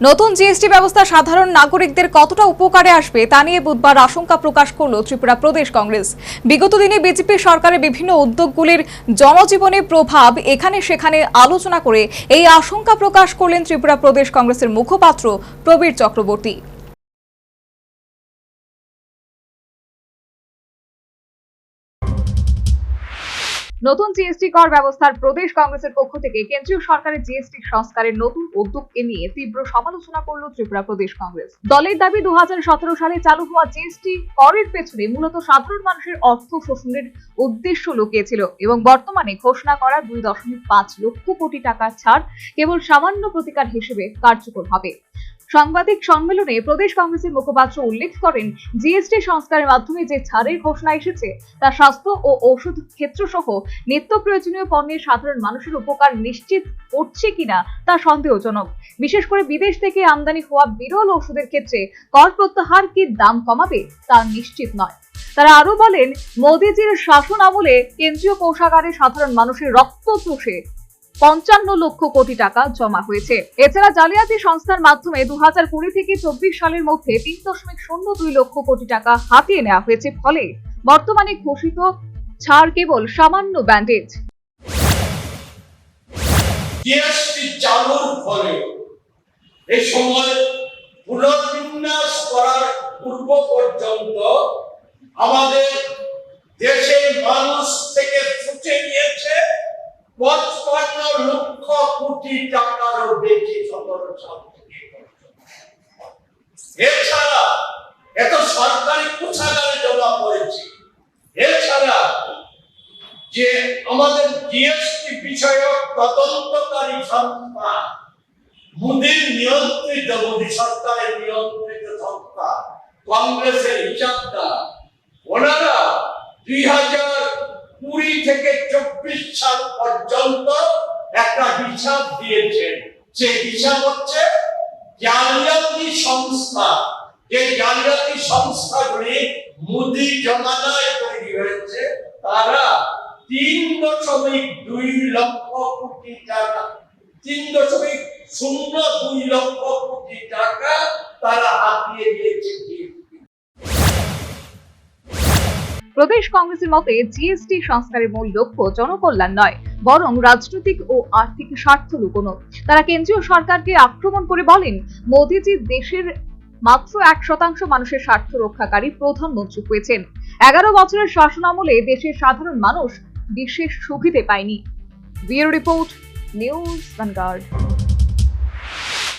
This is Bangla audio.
নতুন জিএসটি ব্যবস্থা সাধারণ নাগরিকদের কতটা উপকারে আসবে তা নিয়ে বুধবার আশঙ্কা প্রকাশ করল ত্রিপুরা প্রদেশ কংগ্রেস। বিগত দিনে বিজেপি সরকারের বিভিন্ন উদ্যোগগুলির জনজীবনে প্রভাব এখানে সেখানে আলোচনা করে এই আশঙ্কা প্রকাশ করলেন ত্রিপুরা প্রদেশ কংগ্রেসের মুখপাত্র প্রবীর চক্রবর্তী। নতুন জিএসটি কর ব্যবস্থার প্রদেশ কংগ্রেসের পক্ষ থেকে কেন্দ্রীয় সরকারের জিএসটি সংস্কারের নতুন উদ্যোগকে নিয়ে তীব্র সমালোচনা করল ত্রিপুরা প্রদেশ কংগ্রেস। দলের দাবি দু হাজার সতেরো সালে চালু হওয়া জিএসটি করের পেছনে মূলত সাধারণ মানুষের অর্থ শোষণের উদ্দেশ্য লুকিয়েছিল এবং বর্তমানে ঘোষণা করা দুই দশমিক পাঁচ লক্ষ কোটি টাকার ছাড় কেবল সামান্য প্রতিকার হিসেবে কার্যকর হবে। সাংবাদিক সম্মেলনে প্রদেশ কংগ্রেসের মুখপাত্র উল্লেখ করেন জিএসটি সংস্কারের মাধ্যমে যে ছাড়ের ঘোষণা এসেছে, তা স্বাস্থ্য ও ঔষধ ক্ষেত্র সহ নিত্য প্রয়োজনীয় পণ্যের সাধারণ মানুষের উপকার নিশ্চিত করছে কিনা তা সন্দেহজনক। বিশেষ করে বিদেশ থেকে আমদানি হওয়া বিরল ওষুধের ক্ষেত্রে কর প্রত্যাহার কি দাম কমাবে তা নিশ্চিত নয়। তারা আরও বলেন, মোদীজির শাসন আমলে কেন্দ্রীয় কোষাগারে সাধারণ মানুষের রক্ত চষে পঞ্চান্ন লক্ষ কোটি টাকা জমা হয়েছে। এছাড়া জালিয়াতি সংস্থার মাধ্যমে দু হাজার কুড়ি থেকে চব্বিশ সালের মধ্যে তিন দশমিক শূন্য দুই লক্ষ কোটি টাকা হাতিয়ে নেওয়া হয়েছে। ফলে বর্তমানে ঘোষিত ছাড় কেবল সামান্য ব্যান্ডেজ। জিএসটি চালুর ফলে এই সময় পুনর্বিন্যাস করার পূর্ব পর্যন্ত আমাদের দেশের মানুষ থেকে ছুটে গিয়েছে পঁচপান্ন লক্ষ কোটি টাকারও বেশি এছাড়া এত সরকারি কোষাগারে জমা এছাড়া যে আমাদের জিএসটি বিষয়ক তদন্তকারী সংস্থা, মোদীর নিয়ন্ত্রিত, মোদী সরকারের নিয়ন্ত্রিত সংস্থা, কংগ্রেসের হিসাবটা, ওনারা দুই হাজার কুড়ি থেকে চব্বিশ সাল পর্যন্ত একটা হিসাব দিয়েছেন। সেই হিসাব হচ্ছে জালিয়াতি সংস্থা। যে জালিয়াতি সংস্থাগুলি মোদী জমানায় তৈরি হয়েছে। তারা তিন দশমিক দুই লক্ষ কোটি টাকা, তিন দশমিক শূন্য দুই লক্ষ কোটি টাকা তারা হাতিয়ে দিয়েছে প্রদেশ কংগ্রেসের মতে জিএসটি সংস্কারের মূল লক্ষ্য জনকল্যাণ নয় বরং রাজনৈতিক ও আর্থিক স্বার্থ লুকোনো। তারা কেন্দ্রীয় সরকারকে আক্রমণ করে বলেন, মোদীজি দেশের মাত্র এক শতাংশ মানুষের স্বার্থ রক্ষাকারী প্রধানমন্ত্রী হয়েছেন। এগারো বছরের শাসনামলে দেশের সাধারণ মানুষ বিশেষ সুবিধে পায়নি। Bureau report, news vanguard